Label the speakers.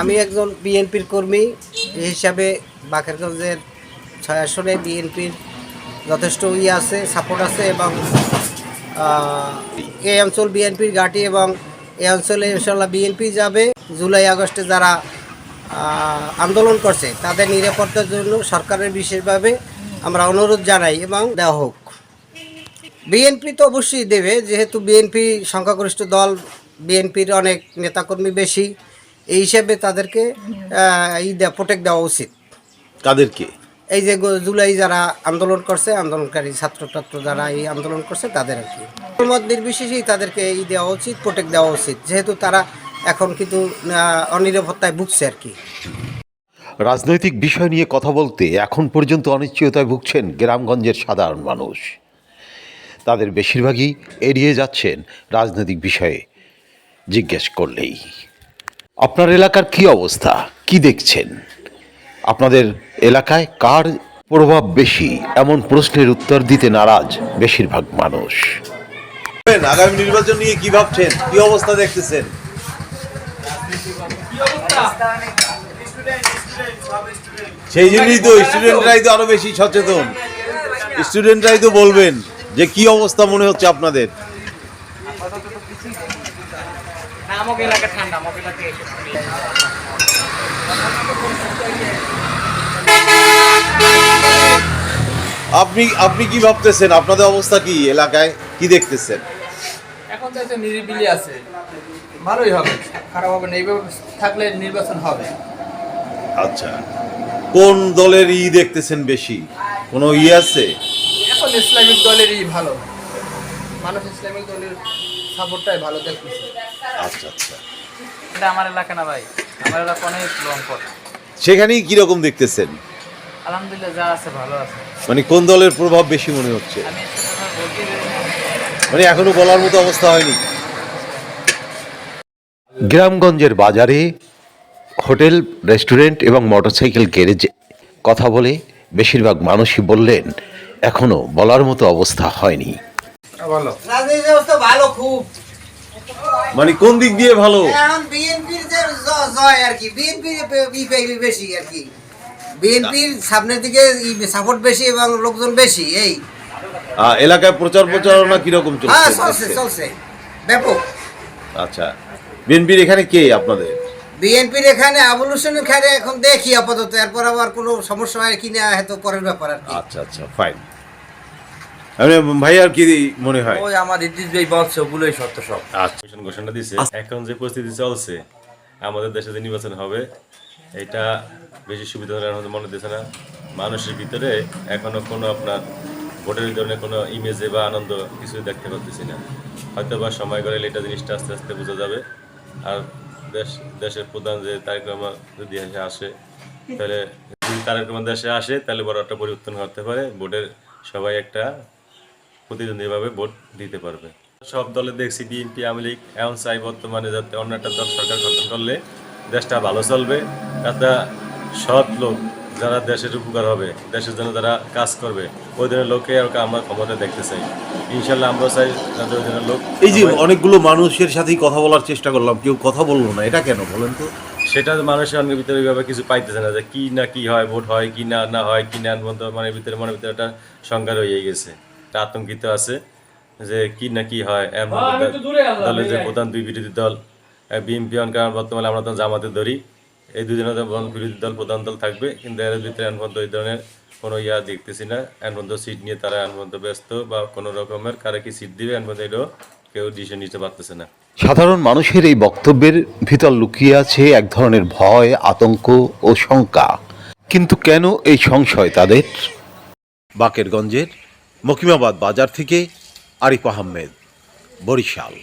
Speaker 1: আমি একজন বিএনপির কর্মী হিসাবে বাকেরগঞ্জের ছয় আসনে বিএনপির যথেষ্ট ইয়ে আছে সাপোর্ট আছে এবং এই অঞ্চল বিএনপির ঘাঁটি এবং এই অঞ্চলে ইনশাল্লাহ বিএনপি যাবে। জুলাই, আগস্টে যারা আন্দোলন করছে, তাদের নিরাপত্তার জন্য সরকারের বিশেষভাবে আমরা অনুরোধ জানাই এবং দেওয়া হোক। বিএনপি তো অবশ্যই দেবে, যেহেতু বিএনপি সংখ্যাগরিষ্ঠ দল, বিএনপির অনেক নেতাকর্মী বেশি। এই হিসাবে তাদেরকে আহ, ই দেওয়া প্রোটেক্ট দেওয়া উচিত।
Speaker 2: তাদেরকে?
Speaker 1: এই যে জুলাই যারা আন্দোলন করছে আন্দোলনকারী ছাত্রটাত্র যারা এই আন্দোলন করছে তাদের আর কি। মত নির্বিশেষেই তাদেরকে এই দেওয়া উচিত প্রোটেক্ট দেওয়া উচিত। যেহেতু তারা এখন কিন্তু অনিরাপত্তায় ভুগছে আর কি।
Speaker 2: রাজনৈতিক বিষয় নিয়ে কথা বলতে এখন পর্যন্ত অনিশ্চয়তায় ভুগছেন গ্রামগঞ্জের সাধারণ মানুষ। তাদের বেশিরভাগই এড়িয়ে যাচ্ছেন রাজনৈতিক বিষয়ে জিজ্ঞেস করলেই। আপনার এলাকার কি অবস্থা? কি দেখছেন? আপনাদের এলাকায় কার প্রভাব বেশি? এমন প্রশ্নের উত্তর দিতে নারাজ বেশিরভাগ মানুষ।
Speaker 3: আগামী নির্বাচন নিয়ে কি ভাবছেন? কি অবস্থা দেখতেছেন? সেই জন্যই তো স্টুডেন্টরাই তো আরও বেশি সচেতন। স্টুডেন্টরাই তো বলবেন যে কি অবস্থা মনে হচ্ছে আপনাদের?
Speaker 4: আমাকে এলাকা ঠান্ডা আমাকে এলাকায়
Speaker 3: আপনি আপনি কি ভাবতেছেন? আপনাদের অবস্থা কি এলাকায়? কি দেখতেছেন?
Speaker 4: এখন তো একটা নিরিবিলি আছে। ভালোই হবে খারাপ হবে না। এইভাবে থাকলে নির্বাচন হবে।
Speaker 3: আচ্ছা। কোন দলের ই দেখতেছেন বেশি? কোনো ই আছে?
Speaker 4: এখন ইসলামিক দলেরই ভালো। মানুষ ইসলামিক দলের সাপোর্টটাই ভালো দেখতেছে।
Speaker 3: আচ্ছা আচ্ছা।
Speaker 4: এটা আমার এলাকা না ভাই। আমার এলাকা অনেক লং পথ।
Speaker 3: সেখানেই কীরকম দেখতেছেন?
Speaker 4: আলহামদুলিল্লাহ যা আছে ভালো আছে।
Speaker 3: মানে কোন দলের প্রভাব বেশি মনে হচ্ছে। মানে এখনও বলার মতো অবস্থা হয়নি।
Speaker 2: গ্রামগঞ্জের বাজারে হোটেল রেস্টুরেন্ট এবং মোটরসাইকেল গ্যারেজে কথা বলে বেশিরভাগ মানুষই বললেন এখনও বলার মতো অবস্থা হয়নি।
Speaker 1: রাজনীতি ব্যবস্থা ভালো খুব।
Speaker 3: মানে কোন দিক দিয়ে ভালো?
Speaker 1: এখন বিএনপির যে জয় আর কি বিএনপির বেশি আর কি। বিএনপির সামনের দিকে সাপোর্ট বেশি এবং লোকজন বেশি এই।
Speaker 3: এলাকায় প্রচার প্রচারণা কীরকম
Speaker 1: হ্যাঁ
Speaker 3: চলছে
Speaker 1: চলছে। চলছে ব্যাপক।
Speaker 3: আচ্ছা। বিএনপির এখানে কে আপনাদের?
Speaker 1: বিএনপির এখানে আবুল হোসেন খানে এখন দেখি আপাতত এরপর আবার কোনো সমস্যা হয় কিনা হয়তো পরের ব্যাপার আর কি।
Speaker 3: আচ্ছা আচ্ছা ফাইন আমি ভাই আর কি মনে হয়?
Speaker 5: ওই আমার ইদ্রিস ভাই বলছে ওগুলোই সত্য সব।
Speaker 3: আচ্ছা
Speaker 6: ঘোষণা দিছে। এখন যে পরিস্থিতি চলছে আমাদের দেশে যে নির্বাচন হবে এটা বেশি সুবিধা হলে আমাদের মনে দিচ্ছে না। মানুষের ভিতরে এখনও কোনো আপনার ভোটের ধরনের কোনো ইমেজে বা আনন্দ কিছু দেখতে পাচ্ছি না। হয়তো বা সময় গেলে এটা জিনিসটা আস্তে আস্তে বোঝা যাবে। আর দেশ দেশের প্রধান যে তারেক রহমান যদি এসে আসে তাহলে যদি তারেক রহমান দেশে আসে তাহলে বড় একটা পরিবর্তন করতে পারে। ভোটের সবাই একটা প্রতিদ্বন্দ্বীভাবে ভোট দিতে পারবে। সব দলে দেখছি বিএনপি আওয়ামী লীগ এমন চাই বর্তমানে যাতে অন্য একটা দল সরকার গঠন করলে দেশটা ভালো চলবে। তাতে সৎ লোক যারা দেশের উপকার হবে দেশের জন্য যারা কাজ করবে ওই ধরনের লোককে আর আমরা ক্ষমতা দেখতে চাই। ইনশাল্লাহ আমরা চাই যাতে ওই ধরনের লোক
Speaker 3: এই যে অনেকগুলো মানুষের সাথেই কথা বলার চেষ্টা করলাম কেউ কথা বলল না এটা কেন বলেন তো?
Speaker 6: সেটা মানুষের অনেক ভিতরে ওইভাবে কিছু পাইতেছে না যে কি না কি হয় ভোট হয় কি না না হয় কি না মানে ভিতরে মনের ভিতরে একটা সংখ্যা রয়ে গেছে। একটা আতঙ্কিত আছে যে কি না কি হয়। এর দলের যে প্রধান দুই বিরোধী দল বিএনপি কারণ বর্তমানে আমরা তো জামাতে ধরি এই দুজনের বিরোধী দল প্রধান দল থাকবে কিন্তু এর ভিতরে পর্যন্ত ওই ধরনের কোনো ইয়া দেখতেছি না। পর্যন্ত সিট নিয়ে তারা এখন পর্যন্ত ব্যস্ত বা কোনো রকমের কারা কি সিট দিবে পর্যন্ত এটাও কেউ ডিসিশন নিতে পারতেছে না।
Speaker 2: সাধারণ মানুষের এই বক্তব্যের ভিতর লুকিয়ে আছে এক ধরনের ভয় আতঙ্ক ও শঙ্কা। কিন্তু কেন এই সংশয় তাদের? বাকেরগঞ্জের মকিমাবাদ বাজার থেকে আরিফ আহমেদ বরিশাল।